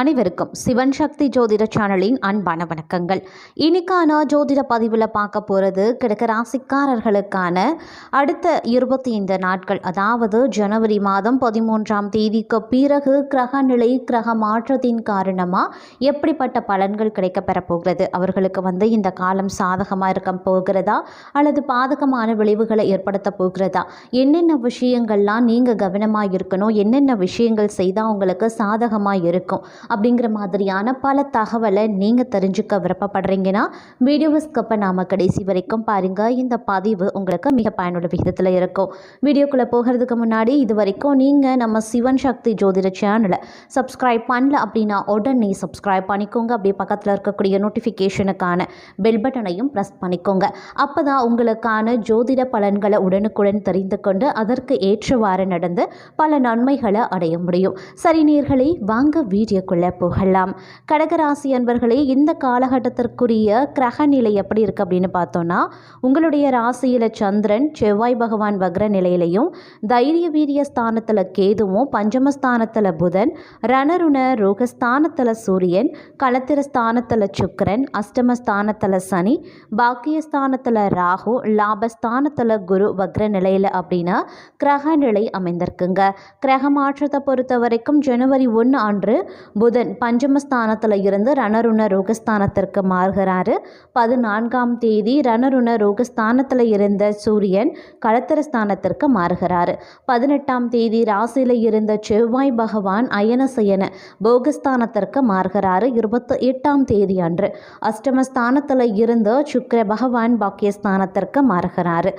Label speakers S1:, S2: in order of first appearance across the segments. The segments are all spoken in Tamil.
S1: அனைவருக்கும் சிவன் சக்தி ஜோதிட சேனலின் அன்பான வணக்கங்கள். இன்னைக்கான ஜோதிட பதிவில் பார்க்க போகிறது கிடக்க ராசிக்காரர்களுக்கான அடுத்த இருபத்தி ஐந்து நாட்கள். அதாவது ஜனவரி மாதம் பதிமூன்றாம் தேதிக்கு பிறகு கிரக நிலை கிரக மாற்றத்தின் காரணமாக எப்படிப்பட்ட பலன்கள் கிடைக்க பெறப்போகிறது அவர்களுக்கு வந்து இந்த காலம் சாதகமாக இருக்க போகிறதா? அல்லது பாதகமான விளைவுகளை ஏற்படுத்த போகிறதா? என்னென்ன விஷயங்கள்லாம் நீங்கள் கவனமாக இருக்கணும்? என்னென்ன விஷயங்கள் செய்தால் உங்களுக்கு சாதகமாக இருக்கும்? அப்படிங்கிற மாதிரியான பல தகவலை நீங்கள் தெரிஞ்சுக்க விருப்பப்படுறீங்கன்னா வீடியோஸ்கப்பை நாம நாம் கடைசி வரைக்கும் பாருங்கள் இந்த பதிவு உங்களுக்கு மிக பயனுள்ள விகிதத்தில் இருக்கும். வீடியோக்குள்ளே போகிறதுக்கு முன்னாடி இது வரைக்கும் நீங்கள் நம்ம சிவன் சக்தி ஜோதிட சேனலை சப்ஸ்கிரைப் பண்ணல அப்படின்னா உடனே சப்ஸ்கிரைப் பண்ணிக்கோங்க. அப்படியே பக்கத்தில் இருக்கக்கூடிய நோட்டிஃபிகேஷனுக்கான பெல் பட்டனையும் ப்ரெஸ் பண்ணிக்கோங்க. அப்போ தான் உங்களுக்கான ஜோதிட பலன்களை உடனுக்குடன் தெரிந்து கொண்டு அதற்கு ஏற்றவாறு நடந்து பல நன்மைகளை அடைய முடியும். சரி நீர்களை வாங்க வீடியோ கொள்ள போகலாம் கடகராசி அன்பர்களே இந்த காலகட்டத்திற்குரிய கிரக நிலை எப்படி இருக்குது அப்படின்னு பார்த்தோன்னா உங்களுடைய ராசியில் சந்திரன் செவ்வாய் பகவான் வக்ர நிலையிலையும் தைரிய வீரிய ஸ்தானத்தில் கேதுவும் பஞ்சமஸ்தானத்தில் புதன் ரணருண ரோகஸ்தானத்தில் சூரியன் களத்திர ஸ்தானத்தில் சுக்கரன் அஷ்டமஸ்தானத்தில் சனி பாக்கியஸ்தானத்தில் ராகு லாபஸ்தானத்தில் குரு வக்ர நிலையில் அப்படின்னா கிரக நிலை அமைந்திருக்குங்க. கிரக மாற்றத்தை பொறுத்த வரைக்கும் ஜனவரி ஒன்று அன்று புதன் பஞ்சமஸ்தானத்தில் இருந்து ரணருண ரோகஸ்தானத்திற்கு மாறுகிறாரு. பதினான்காம் தேதி ரணருண ரோகஸ்தானத்தில் இருந்த சூரியன் களத்திரஸ்தானத்திற்கு மாறுகிறாரு. பதினெட்டாம் தேதி ராசியில் இருந்த செவ்வாய் பகவான் அயனசயன போகஸ்தானத்திற்கு மாறுகிறாரு. இருபத்தி எட்டாம் தேதி அன்று அஷ்டமஸ்தானத்தில் இருந்து சுக்கர பகவான் பாக்கியஸ்தானத்திற்கு மாறுகிறாரு.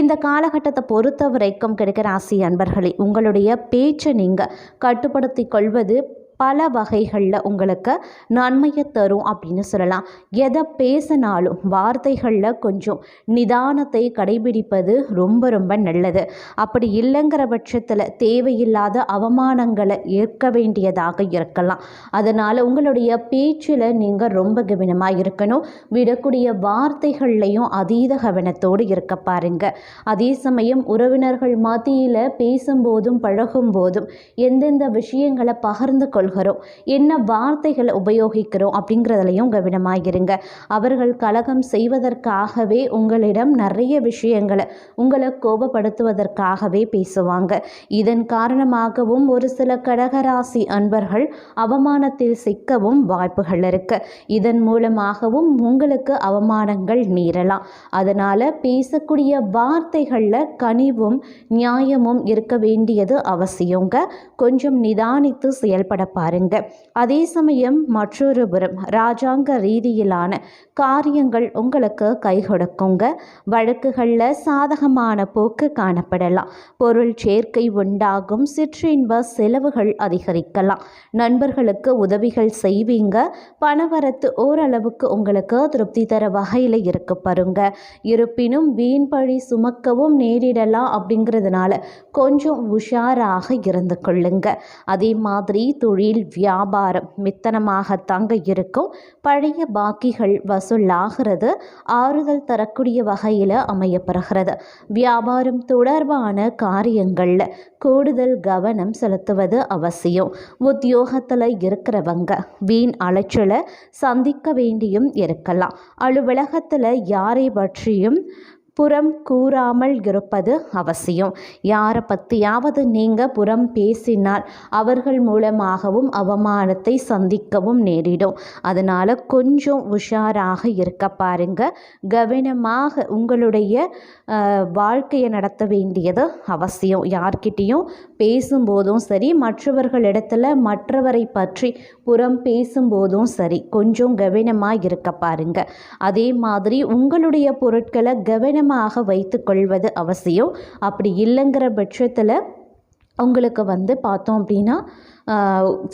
S1: இந்த காலகட்டத்தை பொறுத்த வரைக்கும் கிடைக்கிற ராசி அன்பர்களே உங்களுடைய பேச்சை நீங்கள் கட்டுப்படுத்தி கொள்வது பல வகைகளில் உங்களுக்கு நன்மையை தரும் அப்படின்னு சொல்லலாம். எதை பேசினாலும் வார்த்தைகளில் கொஞ்சம் நிதானத்தை கடைபிடிப்பது ரொம்ப ரொம்ப நல்லது. அப்படி இல்லைங்கிற பட்சத்தில் தேவையில்லாத அவமானங்களை ஏற்க வேண்டியதாக இருக்கலாம். அதனால் உங்களுடைய பேச்சில் நீங்கள் ரொம்ப கவனமாக இருக்கணும். விடக்கூடிய வார்த்தைகள்லையும் அதீத கவனத்தோடு இருக்க பாருங்க. அதே சமயம் உறவினர்கள் மத்தியில் பேசும்போதும் பழகும்போதும் எந்தெந்த விஷயங்களை பகிர்ந்து சொல்கிறோம் என்ன வார்த்தைகளை உபயோகிக்கிறோம் அப்படிங்கிறதுலையும் கவனமாக இருங்க அவர்கள் கலகம் செய்வதற்காகவே உங்களிடம் நிறைய விஷயங்களை உங்களை கோபப்படுத்துவதற்காகவே பேசுவாங்க. இதன் காரணமாகவும் ஒரு சில கடகராசி அன்பர்கள் அவமானத்தில் சிக்கவும் வாய்ப்புகள் இருக்கு. இதன் மூலமாகவும் உங்களுக்கு அவமானங்கள் நேரலாம் அதனால் பேசக்கூடிய வார்த்தைகளில் கனிவும் நியாயமும் இருக்க வேண்டியது அவசியங்க. கொஞ்சம் நிதானித்து செயல்பட பாருங்க. அதே சமயம் மற்றொரு புறம் ராஜாங்க ரீதியிலான காரியங்கள் உங்களுக்கு கை கொடுக்குங்க. வழக்குகளில் சாதகமான போக்கு காணப்படலாம். பொருள் சேர்க்கை உண்டாகும் சிற்றின்ப செலவுகள் அதிகரிக்கலாம். நண்பர்களுக்கு உதவிகள் செய்வீங்க. பணவரத்து ஓரளவுக்கு உங்களுக்கு திருப்தி தர வகையில் இருக்க பாருங்க. இருப்பினும் வீண் பழி சுமக்கவும் நேரிடலாம் அப்படிங்கிறதுனால கொஞ்சம் உஷாராக இருந்து கொள்ளுங்க. அதே மாதிரி தொழில் வியாபாரம் மித்தனமாக தங்க இருக்கும். பழைய பாக்கிகள் வசூலாகிறது. ஆறுதல் தரக்கூடிய வகையில் அமையப்பெறுகிறது. வியாபாரம் தொடர்பான காரியங்களில் கூடுதல் கவனம் செலுத்துவது அவசியம். உத்தியோகத்தில் இருக்கிறவங்க வீண் அலைச்சலை சந்திக்க வேண்டியும் இருக்கலாம். அலுவலகத்தில் யாரை பற்றியும் புறம் கூறாமல் இருப்பது அவசியம். யாரை பற்றியாவது நீங்கள் புறம் பேசினால் அவர்கள் மூலமாகவும் அவமானத்தை சந்திக்கவும் நேரிடும். அதனால் கொஞ்சம் உஷாராக இருக்க பாருங்க. கவனமாக உங்களுடைய வாழ்க்கையை நடத்த வேண்டியது அவசியம். யார்கிட்டேயும் பேசும்போதும் சரி மற்றவர்களிடத்தில் மற்றவரை பற்றி புறம் பேசும்போதும் சரி கொஞ்சம் கவனமாக இருக்க பாருங்க. அதே மாதிரி உங்களுடைய பொருட்களை கவனம் கவனமாக வைத்து கொள்வது அவசியம். அப்படி இல்லைங்கிற பட்சத்தில் உங்களுக்கு வந்து பார்த்தோம் அப்படின்னா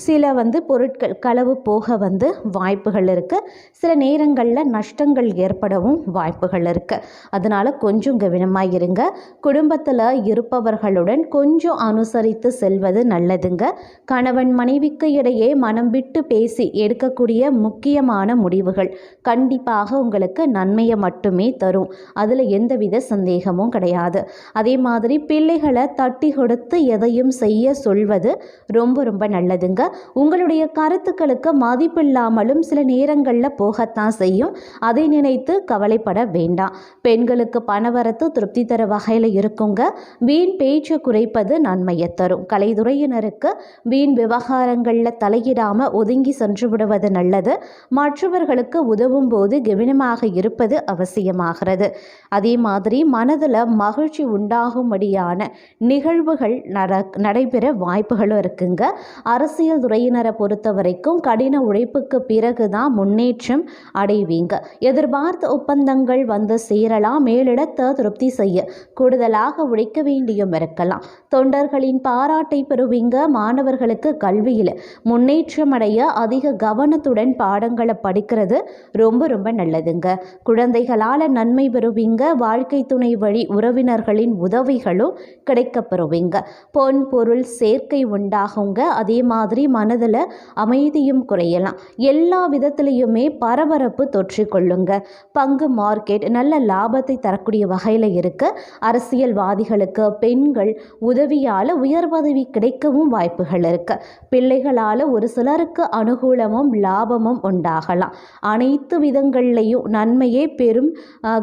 S1: சில வந்து பொருட்கள் களவு போக வந்து வாய்ப்புகள் இருக்குது சில நேரங்களில் நஷ்டங்கள் ஏற்படவும் வாய்ப்புகள் இருக்குது அதனால் கொஞ்சம் கவனமாக இருங்க. குடும்பத்தில் இருப்பவர்களுடன் கொஞ்சம் அனுசரித்து செல்வது நல்லதுங்க. கணவன் மனைவிக்கு இடையே மனம் விட்டு பேசி எடுக்கக்கூடிய முக்கியமான முடிவுகள் கண்டிப்பாக உங்களுக்கு நன்மையை மட்டுமே தரும். அதில் எந்தவித சந்தேகமும் கிடையாது. அதே மாதிரி பிள்ளைகளை தட்டி கொடுத்து எதையும் செய்ய சொல்வது ரொம்ப ரொம்ப ரொம்ப நல்லதுங்க. உங்களுடைய கருத்துக்களுக்கு மதிப்பில்லாமலும் சில நேரங்களில் போகத்தான் செய்யும். அதை நினைத்து கவலைப்பட வேண்டாம். பெண்களுக்கு பணவரத்து திருப்தி தர வகையில் இருக்குங்க. வீண் பேச்சு குறைப்பது நன்மையை தரும். கலைத்துறையினருக்கு வீண் விவகாரங்களில் தலையிடாமல் ஒதுங்கி சென்று விடுவது நல்லது. மற்றவர்களுக்கு உதவும் போது கவனமாக இருப்பது அவசியமாகிறது. அதே மாதிரி மனதில் மகிழ்ச்சி உண்டாகும்படியான நிகழ்வுகள் நட நடைபெற வாய்ப்புகளும் இருக்குங்க. அரசியல் துறையினரை பொறுத்த வரைக்கும் கடின உழைப்புக்கு பிறகு தான் முன்னேற்றம் அடைவீங்க. எதிர்பார்த்த ஒப்பந்தங்கள் வந்து சேரலாம் மேலிடத்தை திருப்தி செய்ய கூடுதலாக உழைக்க வேண்டியும் இருக்கலாம். தொண்டர்களின் பாராட்டை பெறுவீங்க மாணவர்களுக்கு கல்வியில் முன்னேற்றம் அடைய அதிக கவனத்துடன் பாடங்களை படிக்கிறது ரொம்ப ரொம்ப நல்லதுங்க. குழந்தைகளால் நன்மை பெறுவீங்க வாழ்க்கை துணை வழி உறவினர்களின் உதவிகளும் கிடைக்கப் பெறுவீங்க பொன் பொருள் சேர்க்கை உண்டாகுங்க. அதே மாதிரி மனதில் அமைதியும் குறையலாம். எல்லா விதத்துலேயுமே பரபரப்பு தொற்றிக்கொள்ளுங்க பங்கு மார்க்கெட் நல்ல லாபத்தை தரக்கூடிய வகையில் இருக்குது அரசியல்வாதிகளுக்கு பெண்கள் உதவியால் உயர் பதவி கிடைக்கவும் வாய்ப்புகள் இருக்கு. பிள்ளைகளால் ஒரு சிலருக்கு அனுகூலமும் லாபமும் உண்டாகலாம். அனைத்து விதங்கள்லையும் நன்மையே பெரும்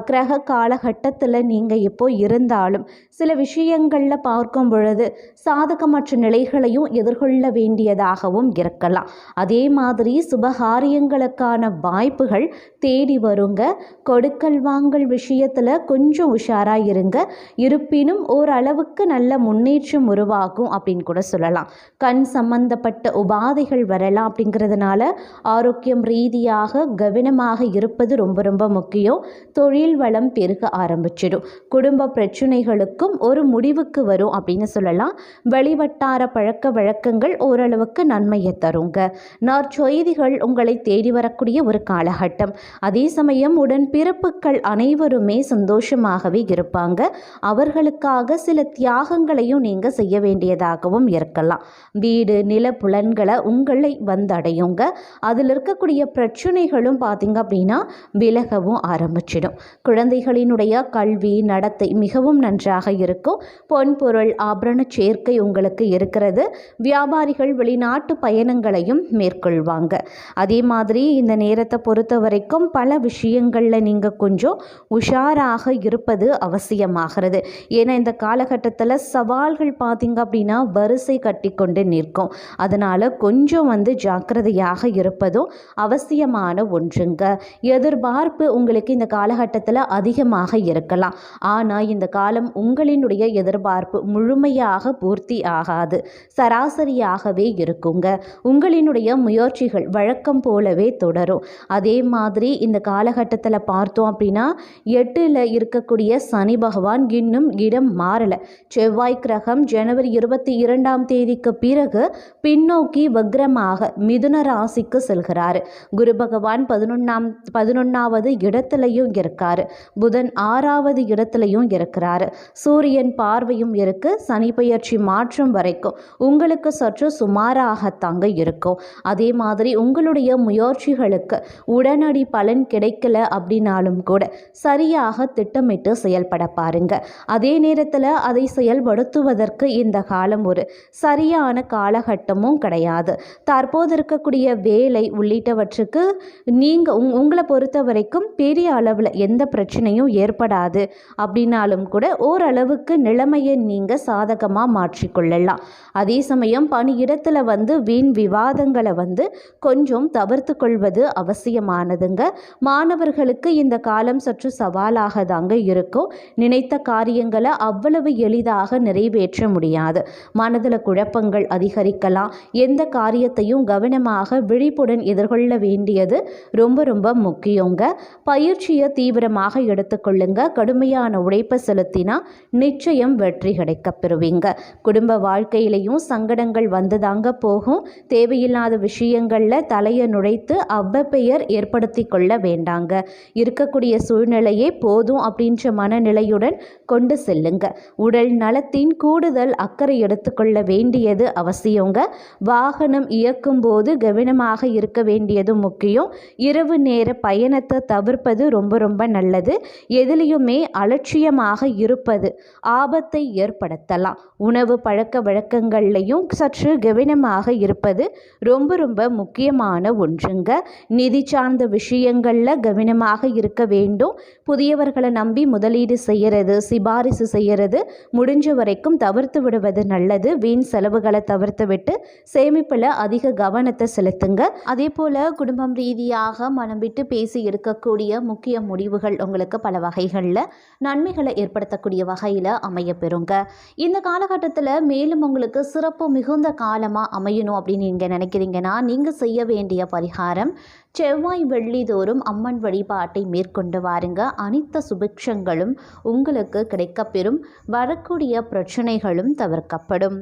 S1: கிரக காலகட்டத்தில் நீங்கள் இப்போ இருந்தாலும் சில விஷயங்களில் பார்க்கும் பொழுது சாதகமற்ற நிலைகளையும் எதிர்கொள்ள வேண்டியதாகவும் இருக்கலாம். அதே மாதிரி சுபகாரியங்களுக்கான வாய்ப்புகள் தேடி வருங்க. கொடுக்கல் வாங்கல் விஷயத்தில் கொஞ்சம் உஷாராக இருங்க. இருப்பினும் ஓரளவுக்கு நல்ல முன்னேற்றம் உருவாகும் அப்படின்னு கூட சொல்லலாம். கண் சம்பந்தப்பட்ட உபாதைகள் வரலாம் அப்படிங்கிறதுனால ஆரோக்கியம் ரீதியாக கவனமாக இருப்பது ரொம்ப ரொம்ப முக்கியம். தொழில் வளம் பெருக ஆரம்பிச்சிடும். குடும்ப பிரச்சனைகளுக்கும் ஒரு முடிவுக்கு வரும் அப்படின்னு சொல்லலாம். வெளிவட்டார பழக்க வழக்கங்கள் ஓரளவுக்கு நன்மையை தருங்க. நற்செய்திகள் உங்களை தேடி வரக்கூடிய ஒரு காலகட்டம். அதே சமயம் உடன் பிறப்புகள் அனைவருமே சந்தோஷமாகவே இருப்பாங்க. அவர்களுக்காக சில தியாகங்களையும் நீங்கள் செய்ய வேண்டியதாகவும் இருக்கலாம். வீடு நில புலன்களை உங்களை வந்தடையுங்க. அதில் இருக்கக்கூடிய பிரச்சனைகளும் பார்த்தீங்க அப்படின்னா விலகவும் ஆரம்பிச்சிடும். குழந்தைகளினுடைய கல்வி நடத்தை மிகவும் நன்றாக இருக்கும். பொன் பொருள் ஆபரண சேர்க்கை உங்களுக்கு இருக்கிறது. வியாபார வியாபாரிகள் வெளிநாட்டு பயணங்களையும் மேற்கொள்வாங்க. அதே மாதிரி இந்த நேரத்தை பொறுத்த வரைக்கும் பல விஷயங்களில் நீங்கள் கொஞ்சம் உஷாராக இருப்பது அவசியமாகிறது. ஏன்னா இந்த காலகட்டத்தில் சவால்கள் பார்த்திங்க அப்படின்னா வரிசை கட்டி கொண்டு நிற்கும். அதனால் கொஞ்சம் வந்து ஜாக்கிரதையாக இருப்பதும் அவசியமான ஒன்றுங்க. எதிர்பார்ப்பு உங்களுக்கு இந்த காலகட்டத்தில் அதிகமாக இருக்கலாம். ஆனால் இந்த காலம் உங்களினுடைய எதிர்பார்ப்பு முழுமையாக பூர்த்தி ஆகாது. சராசரியாக ஆகவே இருக்குங்க. உங்களினுடைய முயற்சிகள் வழக்கம் போலவே தொடரும். அதே மாதிரி இந்த காலகட்டத்தில் பார்த்தோம் அப்படின்னா எட்டில் இருக்கக்கூடிய சனி பகவான் இன்னும் இடம் மாறலை. செவ்வாய் கிரகம் ஜனவரி இருபத்தி இரண்டாம் தேதிக்கு பிறகு பின்னோக்கி வக்ரமாக மிதுன ராசிக்கு செல்கிறார். குரு பகவான் பதினொன்றாம் பதினொன்றாவது இடத்துலையும் இருக்கார். புதன் ஆறாவது இடத்துலையும் இருக்கிறாரு. சூரியன் பார்வையும் இருக்கு. சனி பயிற்சி மாற்றம் வரைக்கும். உங்களுக்கு சற்று சுமாராகத்தாங்க இருக்கும். அதே மாதிரி உங்களுடைய முயற்சிகளுக்கு உடனடி பலன் கிடைக்கல அப்படின்னாலும் கூட சரியாக திட்டமிட்டு செயல்பட பாருங்க. அதே நேரத்தில் அதை செயல்படுத்துவதற்கு இந்த காலம் ஒரு சரியான காலகட்டமும் கிடையாது. தற்போது இருக்கக்கூடிய வேலை உள்ளிட்டவற்றுக்கு நீங்கள் உங் உங்களை பொறுத்த வரைக்கும் பெரிய அளவில் எந்த பிரச்சனையும் ஏற்படாது அப்படின்னாலும் கூட ஓரளவுக்கு நிலைமையை நீங்கள் சாதகமாக மாற்றிக்கொள்ளலாம். அதே சமயம் இடத்துல வந்து வீண் விவாதங்களை வந்து கொஞ்சம் தவிர்த்து கொள்வது அவசியமானதுங்க. மாணவர்களுக்கு இந்த காலம் சற்று சவாலாக தாங்க இருக்கும். நினைத்த காரியங்களை அவ்வளவு எளிதாக நிறைவேற்ற முடியாது. மனதில் குழப்பங்கள் அதிகரிக்கலாம். எந்த காரியத்தையும் கவனமாக விழிப்புடன் எதிர்கொள்ள வேண்டியது ரொம்ப ரொம்ப முக்கியங்க. பயிற்சியை தீவிரமாக எடுத்துக்கொள்ளுங்க கடுமையான உழைப்பை செலுத்தினா நிச்சயம் வெற்றி கிடைக்க பெறுவீங்க. குடும்ப வாழ்க்கையிலையும் சங்கடங்கள் வந்துதாங்க போகும். தேவையில்லாத விஷயங்களில் தலையை நுழைத்து அவ்வப்பெயர் ஏற்படுத்தி கொள்ள வேண்டாங்க. இருக்கக்கூடிய சூழ்நிலையே போதும் அப்படின்ற மனநிலையுடன் கொண்டு செல்லுங்க. உடல் நலத்தின் கூடுதல் அக்கறை எடுத்துக்கொள்ள வேண்டியது அவசியங்க. வாகனம் இயக்கும் போது கவனமாக இருக்க வேண்டியது முக்கியம். இரவு நேர பயணத்தை தவிர்ப்பது ரொம்ப ரொம்ப நல்லது. எதிலையுமே அலட்சியமாக இருப்பது ஆபத்தை ஏற்படுத்தலாம். உணவு பழக்க வழக்கங்கள்லையும் சற்று சற்று கவனமாக இருப்பது ரொம்ப ரொம்ப முக்கியமான ஒன்றுங்க. நிதி சார்ந்த விஷயங்களில் கவனமாக இருக்க வேண்டும். புதியவர்களை நம்பி முதலீடு செய்கிறது சிபாரிசு செய்கிறது முடிஞ்ச வரைக்கும் தவிர்த்து விடுவது நல்லது. வீண் செலவுகளை தவிர்த்து விட்டு சேமிப்பில் அதிக கவனத்தை செலுத்துங்க. அதே போல் குடும்பம் ரீதியாக மனம் விட்டு பேசி எடுக்கக்கூடிய முக்கிய முடிவுகள் உங்களுக்கு பல வகைகளில் நன்மைகளை ஏற்படுத்தக்கூடிய வகையில் அமைய பெறுங்க. இந்த காலகட்டத்தில் மேலும் உங்களுக்கு சிறப்பு மிகுந்த காலமாக அமையணும் அப்படின்னு நீங்கள் நினைக்கிறீங்கன்னா நீங்கள் செய்ய வேண்டிய பரிகாரம் செவ்வாய் வெள்ளி தோறும் அம்மன் வழிபாட்டை மேற்கொண்டு வாருங்க. அனைத்த சுபிக்ஷங்களும் உங்களுக்கு கிடைக்கப்பெறும். வரக்கூடிய பிரச்சனைகளும் தவிர்க்கப்படும்.